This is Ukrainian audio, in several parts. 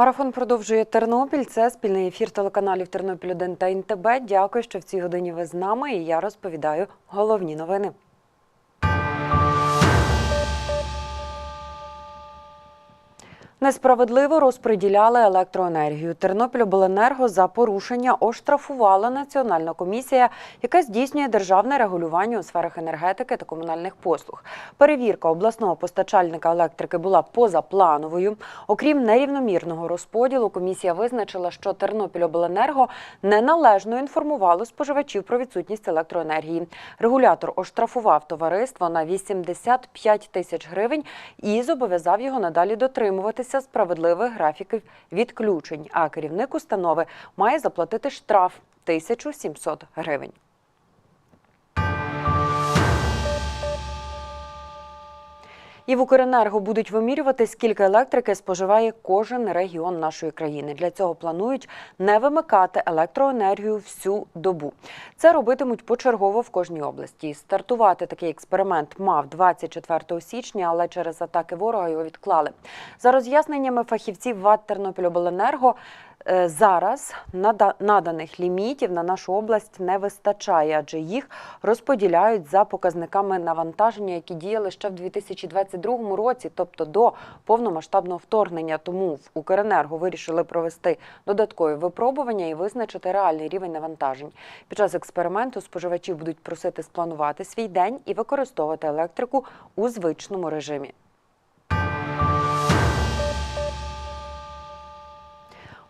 Марафон продовжує Тернопіль. Це спільний ефір телеканалів Тернопіль 1 та НТБ. Дякую, що в цій годині ви з нами. І я розповідаю головні новини. Несправедливо розподіляли електроенергію. Тернопільобленерго за порушення оштрафувала Національна комісія, яка здійснює державне регулювання у сферах енергетики та комунальних послуг. Перевірка обласного постачальника електрики була позаплановою. Окрім нерівномірного розподілу, комісія визначила, що Тернопільобленерго неналежно інформувало споживачів про відсутність електроенергії. Регулятор оштрафував товариство на 85 тисяч гривень і зобов'язав його надалі дотримуватися справедливих графіків відключень. А керівник установи має заплатити штраф 1700 гривень. І в Укренерго будуть вимірювати, скільки електрики споживає кожен регіон нашої країни. Для цього планують не вимикати електроенергію всю добу. Це робитимуть почергово в кожній області. Стартувати такий експеримент мав 24 січня, але через атаки ворога його відклали. За роз'ясненнями фахівців ВАТ Тернопільобленерго, Зараз нада- наданих лімітів на нашу область не вистачає, адже їх розподіляють за показниками навантаження, які діяли ще в 2022 році, тобто до повномасштабного вторгнення. Тому в Укренерго вирішили провести додаткові випробування і визначити реальний рівень навантажень. Під час експерименту споживачів будуть просити спланувати свій день і використовувати електрику у звичному режимі.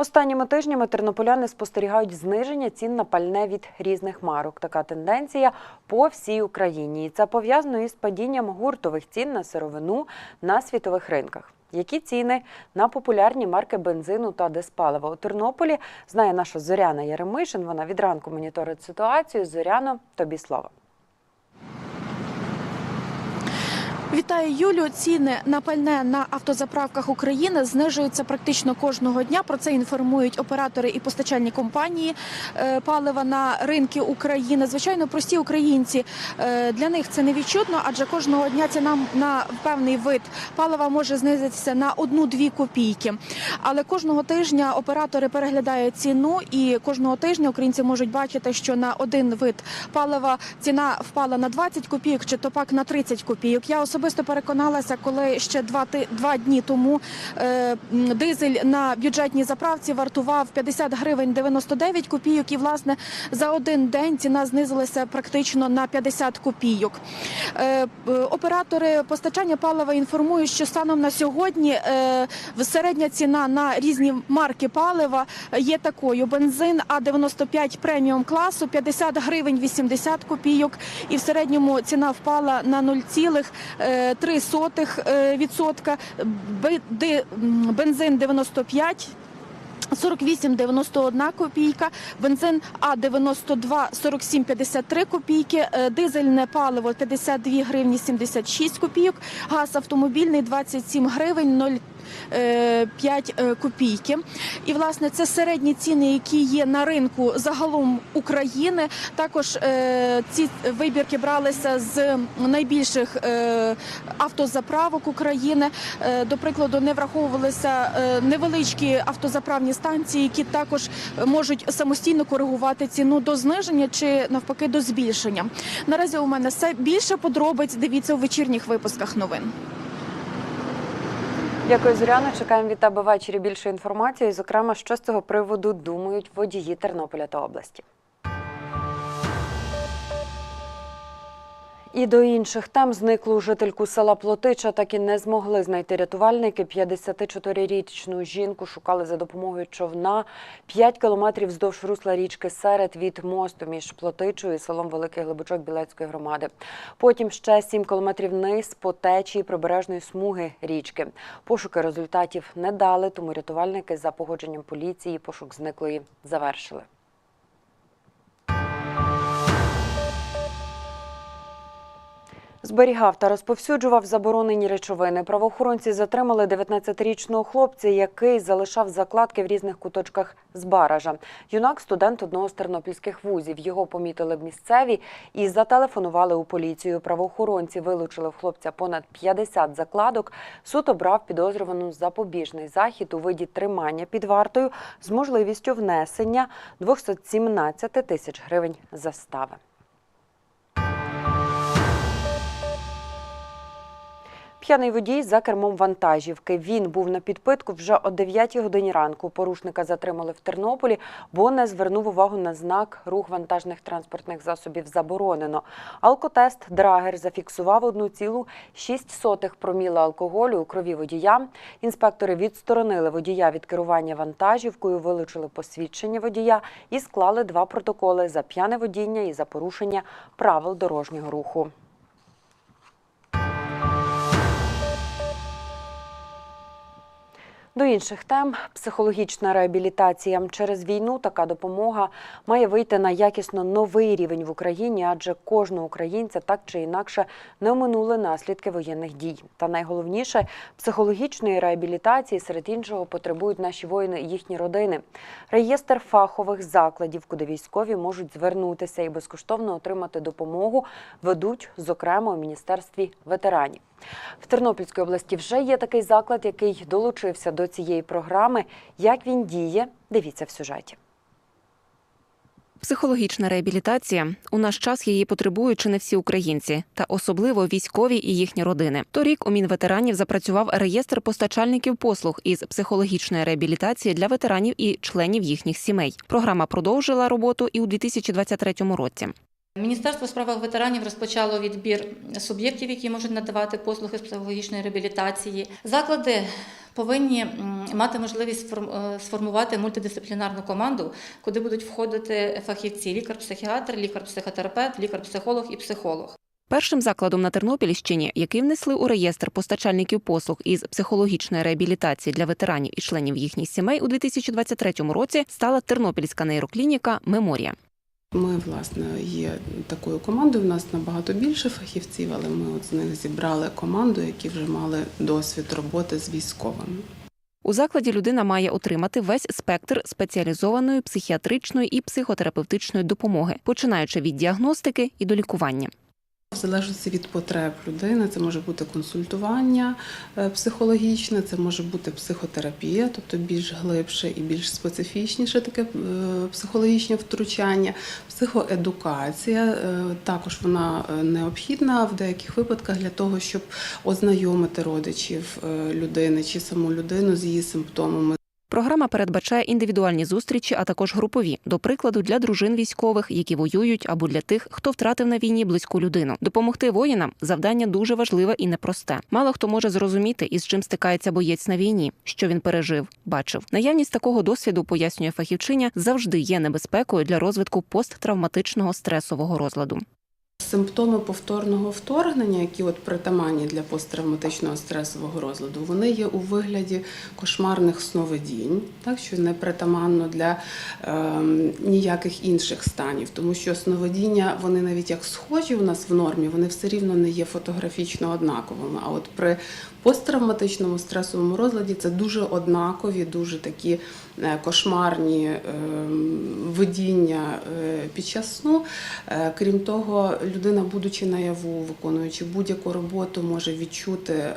Останніми тижнями тернополяни спостерігають зниження цін на пальне від різних марок. Така тенденція по всій Україні. І це пов'язано із падінням гуртових цін на сировину на світових ринках. Які ціни на популярні марки бензину та диспалива у Тернополі знає наша Зоряна Яремишин. Вона від ранку моніторить ситуацію. Зоряно, тобі слово. Вітаю Юлю. Ціни на пальне на автозаправках України знижуються практично кожного дня. Про це інформують оператори і постачальні компанії е, палива на ринки України. Звичайно, прості українці е, для них це не відчутно, адже кожного дня ціна на певний вид палива може знизитися на одну-дві копійки. Але кожного тижня оператори переглядають ціну, і кожного тижня українці можуть бачити, що на один вид палива ціна впала на 20 копійок, чи то пак на 30 копійок. Я особисто особисто переконалася, коли ще два два дні тому е, дизель на бюджетній заправці вартував 50 гривень 99 копійок. І власне за один день ціна знизилася практично на 50 копійок. Е, оператори постачання палива інформують, що станом на сьогодні е, середня ціна на різні марки палива є такою: бензин А 95 преміум класу 50 гривень 80 копійок, і в середньому ціна впала на 0,0. 3,3%, е, бензин 95 48,91 копійка, бензин А-92 47,53 копійки, е, дизельне паливо 52 гривні 76 копійок, газ автомобільний 27 гривень 0,3. 5 копійки. І власне це середні ціни, які є на ринку загалом України. Також е, ці вибірки бралися з найбільших е, автозаправок України. Е, До прикладу, не враховувалися е, невеличкі автозаправні станції, які також можуть самостійно коригувати ціну до зниження чи навпаки до збільшення. Наразі у мене все більше подробиць. Дивіться у вечірніх випусках новин. Дякую, Зоряно. Чекаємо від тебе ввечері більше інформації. Зокрема, що з цього приводу думають водії Тернополя та області. І до інших тем зниклу жительку села Плотича так і не змогли знайти рятувальники. 54-річну жінку шукали за допомогою човна 5 кілометрів вздовж русла річки Серед від мосту між Плотичою і селом Великий Глибочок Білецької громади. Потім ще 7 кілометрів вниз по течії прибережної смуги річки. Пошуки результатів не дали, тому рятувальники за погодженням поліції пошук зниклої завершили. Зберігав та розповсюджував заборонені речовини. Правоохоронці затримали 19-річного хлопця, який залишав закладки в різних куточках з баража. Юнак студент одного з тернопільських вузів. Його помітили в місцеві і зателефонували у поліцію. Правоохоронці вилучили в хлопця понад 50 закладок. Суд обрав підозрювану запобіжний захід у виді тримання під вартою з можливістю внесення 217 тисяч гривень застави. П'яний водій за кермом вантажівки. Він був на підпитку вже о 9 годині ранку. Порушника затримали в Тернополі, бо не звернув увагу на знак рух вантажних транспортних засобів заборонено. Алкотест Драгер зафіксував 1,6 проміла алкоголю у крові водія. Інспектори відсторонили водія від керування вантажівкою, вилучили посвідчення водія і склали два протоколи за п'яне водіння і за порушення правил дорожнього руху. До інших тем психологічна реабілітація через війну. Така допомога має вийти на якісно новий рівень в Україні, адже кожного українця так чи інакше не оминули наслідки воєнних дій. Та найголовніше психологічної реабілітації серед іншого потребують наші воїни і їхні родини. Реєстр фахових закладів, куди військові можуть звернутися і безкоштовно отримати допомогу, ведуть зокрема у міністерстві ветеранів. В Тернопільській області вже є такий заклад, який долучився до цієї програми. Як він діє, дивіться в сюжеті. Психологічна реабілітація у наш час її потребують чи не всі українці, та особливо військові і їхні родини. Торік у Мінветеранів запрацював реєстр постачальників послуг із психологічної реабілітації для ветеранів і членів їхніх сімей. Програма продовжила роботу і у 2023 році. Міністерство у ветеранів розпочало відбір суб'єктів, які можуть надавати послуги з психологічної реабілітації. Заклади повинні мати можливість е, сформувати мультидисциплінарну команду, куди будуть входити фахівці: лікар-психіатр, лікар-психотерапевт, лікар-психолог і психолог. Першим закладом на Тернопільщині, який внесли у реєстр постачальників послуг із психологічної реабілітації для ветеранів і членів їхніх сімей у 2023 році, стала Тернопільська нейроклініка Меморія. Ми, власне, є такою командою. У нас набагато більше фахівців, але ми от з них зібрали команду, які вже мали досвід роботи з військовими. У закладі людина має отримати весь спектр спеціалізованої психіатричної і психотерапевтичної допомоги, починаючи від діагностики і до лікування. В залежності від потреб людини, це може бути консультування е, психологічне, це може бути психотерапія, тобто більш глибше і більш специфічніше таке е, психологічне втручання, психоедукація. е, Також вона необхідна в деяких випадках для того, щоб ознайомити родичів людини чи саму людину з її симптомами. Програма передбачає індивідуальні зустрічі, а також групові, до прикладу, для дружин військових, які воюють, або для тих, хто втратив на війні близьку людину. Допомогти воїнам завдання дуже важливе і непросте. Мало хто може зрозуміти, із чим стикається боєць на війні, що він пережив, бачив. Наявність такого досвіду, пояснює фахівчиня, завжди є небезпекою для розвитку посттравматичного стресового розладу. Симптоми повторного вторгнення, які от притаманні для посттравматичного стресового розладу, вони є у вигляді кошмарних сновидінь, так що не притаманно для е, ніяких інших станів, тому що сновидіння, вони навіть як схожі у нас в нормі, вони все рівно не є фотографічно однаковими. А от при посттравматичному стресовому розладі це дуже однакові, дуже такі е, кошмарні е, видіння під час сну. Е, Крім того, людина, будучи наяву, виконуючи будь-яку роботу, може відчути е,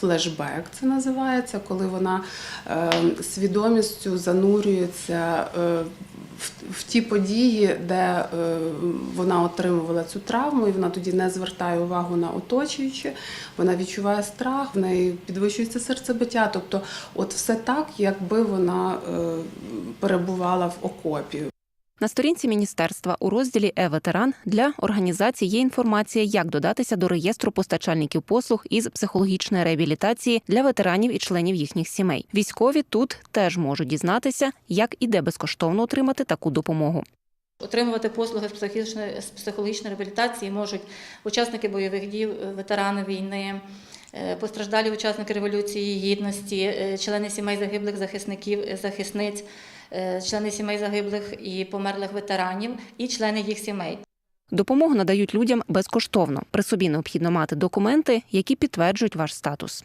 флешбек, це називається, коли вона е, свідомістю занурюється е, в, ті події, де вона отримувала цю травму, і вона тоді не звертає увагу на оточуюче, вона відчуває страх, в неї підвищується серцебиття. Тобто, от все так, якби вона перебувала в окопі. На сторінці міністерства у розділі Е-ветеран для організації є інформація, як додатися до реєстру постачальників послуг із психологічної реабілітації для ветеранів і членів їхніх сімей. Військові тут теж можуть дізнатися, як і де безкоштовно отримати таку допомогу. Отримувати послуги з психічної психологічної реабілітації можуть учасники бойових дій, ветерани війни, е, постраждалі учасники революції гідності, е, члени сімей загиблих захисників, е, захисниць, члени сімей загиблих і померлих ветеранів і члени їх сімей. Допомогу надають людям безкоштовно. При собі необхідно мати документи, які підтверджують ваш статус.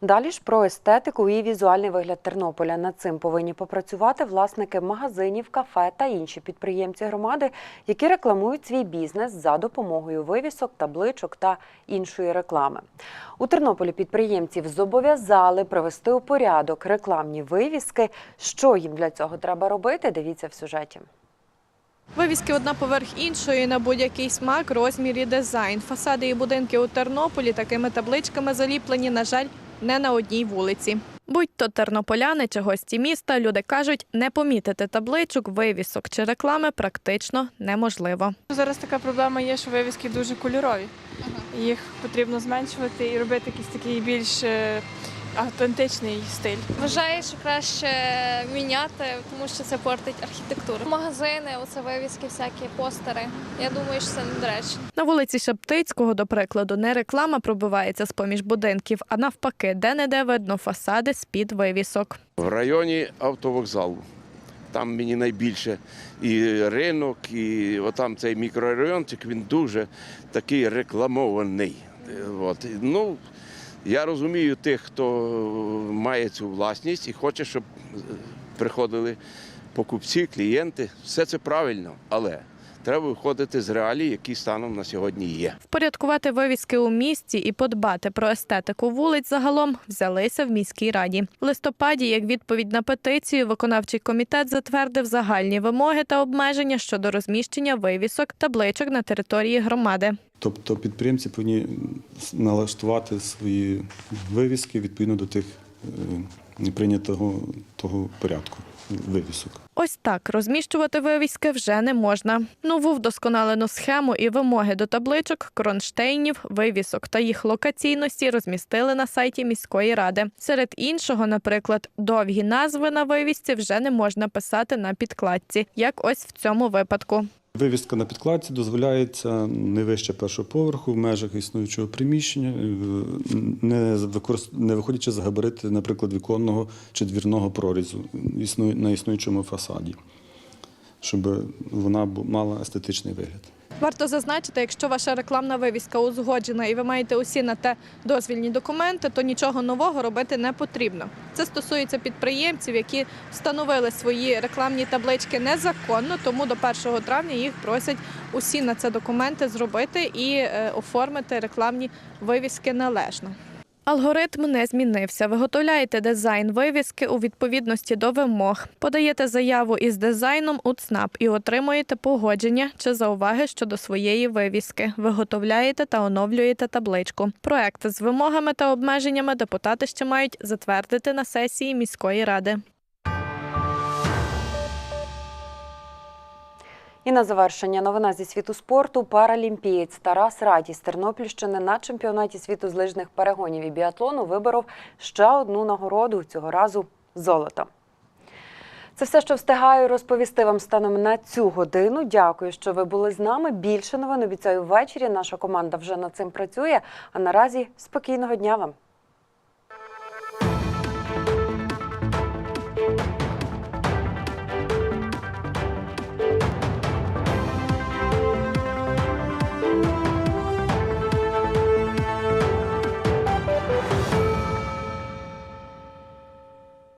Далі ж про естетику і візуальний вигляд Тернополя. Над цим повинні попрацювати власники магазинів, кафе та інші підприємці громади, які рекламують свій бізнес за допомогою вивісок, табличок та іншої реклами. У Тернополі підприємців зобов'язали привести у порядок рекламні вивіски. Що їм для цього треба робити? Дивіться в сюжеті. Вивіски одна поверх іншої на будь-який смак, розмір і дизайн. Фасади і будинки у Тернополі такими табличками заліплені, на жаль, не на одній вулиці. Будь то тернополяни чи гості міста, люди кажуть, не помітити табличок, вивісок чи реклами практично неможливо. Зараз така проблема є, що вивіски дуже кольорові. Їх потрібно зменшувати і робити якісь такий більш е, автентичний стиль. Вважаю, що краще міняти, тому що це портить архітектуру. Магазини, оце вивіски, всякі постери. Я думаю, що це недоречно. На вулиці Шептицького, до прикладу, не реклама пробивається з поміж будинків, а навпаки, де-не-де видно фасади з-під вивісок. В районі автовокзалу. Там мені найбільше і ринок, і отам цей мікрорайончик, він дуже такий рекламований. От. Ну, я розумію тих, хто має цю власність і хоче, щоб е, приходили покупці, клієнти. Все це правильно, але треба виходити з реалій, які станом на сьогодні є. Впорядкувати вивіски у місті і подбати про естетику вулиць загалом взялися в міській раді. В листопаді, як відповідь на петицію, виконавчий комітет затвердив загальні вимоги та обмеження щодо розміщення вивісок табличок на території громади. Тобто підприємці повинні налаштувати свої вивіски відповідно до тих е, прийнятого того порядку вивісок. Ось так розміщувати вивіски вже не можна. Нову вдосконалену схему і вимоги до табличок, кронштейнів, вивісок та їх локаційності розмістили на сайті міської ради. Серед іншого, наприклад, довгі назви на вивісці вже не можна писати на підкладці, як ось в цьому випадку. Вивіска на підкладці дозволяється не вище першого поверху в межах існуючого приміщення, е, не, виходячи з габарити, наприклад, віконного чи двірного прорізу на існуючому фасаді, щоб вона мала естетичний вигляд. Варто зазначити, якщо ваша рекламна вивіска узгоджена і ви маєте усі на те дозвільні документи, то нічого нового робити не потрібно. Це стосується підприємців, які встановили свої рекламні таблички незаконно, тому до 1 травня їх просять усі на це документи зробити і е, оформити рекламні вивіски належно. Алгоритм не змінився. Виготовляєте дизайн вивіски у відповідності до вимог, подаєте заяву із дизайном у ЦНАП і отримуєте погодження чи зауваги щодо своєї вивіски. Виготовляєте та оновлюєте табличку. Проект з вимогами та обмеженнями депутати ще мають затвердити на сесії міської ради. І на завершення новина зі світу спорту. Паралімпієць Тарас Раді з Тернопільщини на чемпіонаті світу з лижних перегонів і біатлону виборов ще одну нагороду цього разу золото. Це все, що встигаю розповісти вам станом на цю годину. Дякую, що ви були з нами. Більше новин обіцяю ввечері. Наша команда вже над цим працює. А наразі спокійного дня вам.